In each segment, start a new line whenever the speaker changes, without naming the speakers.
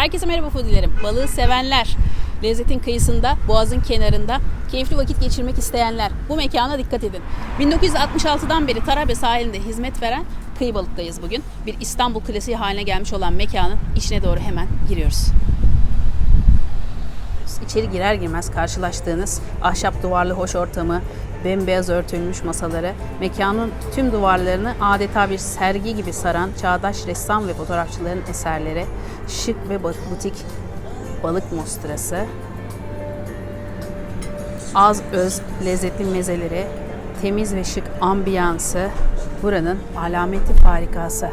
Herkese merhaba foodilerim. Balığı sevenler, lezzetin kıyısında, boğazın kenarında keyifli vakit geçirmek isteyenler bu mekana dikkat edin. 1966'dan beri Tarabya sahilinde hizmet veren kıyı balıktayız bugün. Bir İstanbul klasiği haline gelmiş olan mekanın içine doğru hemen giriyoruz. İçeri girer girmez karşılaştığınız ahşap duvarlı hoş ortamı, bembeyaz örtülmüş masaları, mekanın tüm duvarlarını adeta bir sergi gibi saran çağdaş ressam ve fotoğrafçıların eserleri, şık ve butik balık mostrası, az öz lezzetli mezeleri, temiz ve şık ambiyansı buranın alameti farikası.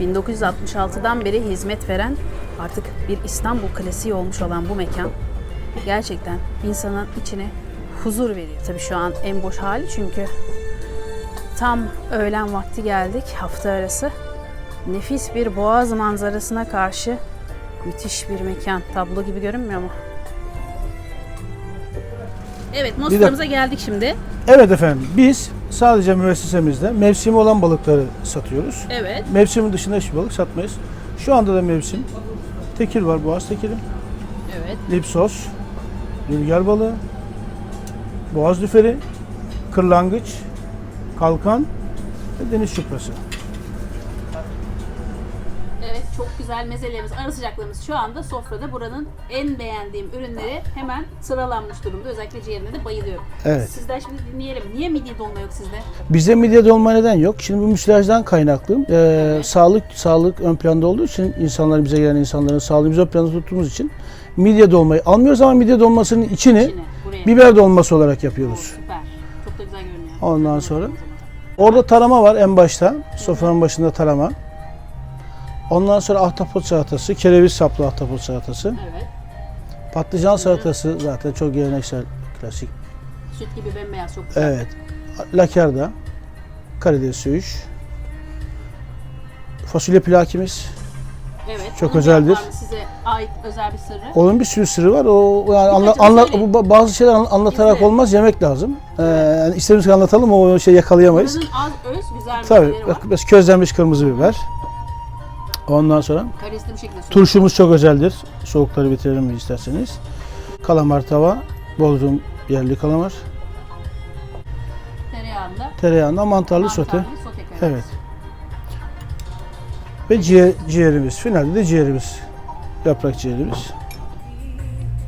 1966'dan beri hizmet veren artık bir İstanbul klasiği olmuş olan bu mekan gerçekten insanın içine huzur veriyor. Tabii şu an en boş hali çünkü tam öğlen vakti geldik hafta arası. Nefis bir boğaz manzarasına karşı müthiş bir mekan. Tablo gibi görünmüyor mu? Evet, mostramıza geldik şimdi.
Evet efendim biz sadece müessesemizde mevsimi olan balıkları satıyoruz.
Evet.
Mevsimin dışında hiçbir balık satmayız. Şu anda da mevsim. Tekir var, boğaz tekiri,
Evet.
lipsos, rüzgar balığı, boğaz lüferi, kırlangıç, kalkan ve deniz çuprası.
Evet çok güzel mezelerimiz, ara sıcaklarımız şu anda sofrada. Buranın en beğendiğim ürünleri hemen sıralanmış durumda. Özellikle ciğerine de bayılıyorum.
Evet.
Sizden şimdi dinleyelim. Niye midye dolma yok sizde?
Bizde midye dolma neden yok? Şimdi bu müsilajdan kaynaklı. Ee, sağlık sağlık ön planda olduğu için insanlar bize gelen insanların sağlığını biz ön planda tuttuğumuz için midye dolmayı almıyoruz ama midye dolmasının içini
buraya.
biber dolması olarak yapıyoruz.
Süper. Çok da güzel görünüyor.
Ondan sonra orada tarama var en başta. Sofranın başında tarama. Ondan sonra ahtapot salatası, kereviz saplı ahtapot salatası.
Evet.
Patlıcan salatası zaten çok geleneksel, klasik.
Süt gibi bembeyaz çok güzel.
Evet. Lakerda, karides söğüş. Fasulye pilakimiz.
Evet.
Çok
Onun
özeldir.
mı Size ait özel bir sırrı.
Onun bir sürü sırrı var. O yani anla,
Birkaçını
anla,
söyleyin.
bu- bazı şeyler anla- anlatarak
Bizde.
olmaz, yemek lazım. Ee, yani istediğimiz kadar anlatalım o şey yakalayamayız.
Buranın az öz güzel
Tabii.
mezeleri var.
Biraz közlenmiş kırmızı biber. Ondan sonra
Karesli bir şekilde söylüyorum.
Turşumuz çok özeldir. Soğukları bitirelim mi isterseniz. Kalamar tava, Bodrum yerli kalamar.
Tereyağında.
Tereyağında mantarlı sote.
mantarlı sote karides.
Evet. Ve ciğer, ciğerimiz. Finalde de ciğerimiz. Yaprak ciğerimiz.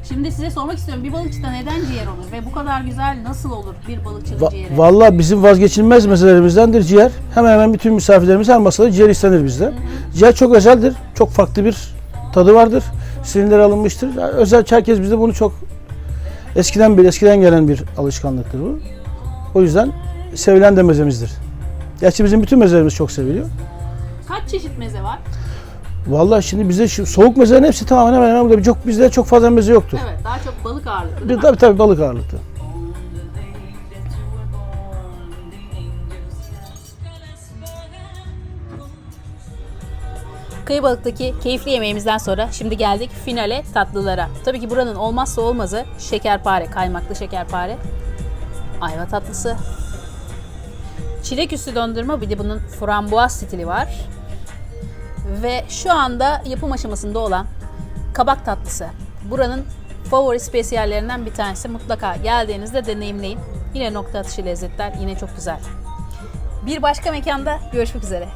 Şimdi size sormak istiyorum. Bir balıkçıda neden ciğer olur? Ve bu kadar güzel nasıl olur bir balıkçının
Va-
ciğeri?
Vallahi bizim vazgeçilmez meselelerimizdendir ciğer. Hemen hemen bütün misafirlerimiz her masada ciğer istenir bizde. Ciğer çok özeldir. Çok farklı bir tadı vardır. Sinirleri alınmıştır. Yani özel herkes bizde bunu çok eskiden bir eskiden gelen bir alışkanlıktır bu. O yüzden sevilen de mezemizdir. Gerçi bizim bütün mezelerimiz çok seviliyor.
Kaç çeşit meze var?
Vallahi şimdi bizde şu soğuk mezelerin hepsi tamamen hemen hemen burada. Çok bizde çok fazla meze yoktur.
Evet, daha çok balık ağırlıklı değil
Bir,
mi?
tabii tabii balık ağırlıklı.
Kıyı balıktaki keyifli yemeğimizden sonra şimdi geldik finale tatlılara. Tabii ki buranın olmazsa olmazı şekerpare, kaymaklı şekerpare. Ayva tatlısı. Çilek üstü dondurma bir de bunun frambuaz stili var. Ve şu anda yapım aşamasında olan kabak tatlısı. Buranın favori spesiyallerinden bir tanesi. Mutlaka geldiğinizde deneyimleyin. Yine nokta atışı lezzetler, yine çok güzel. Bir başka mekanda görüşmek üzere.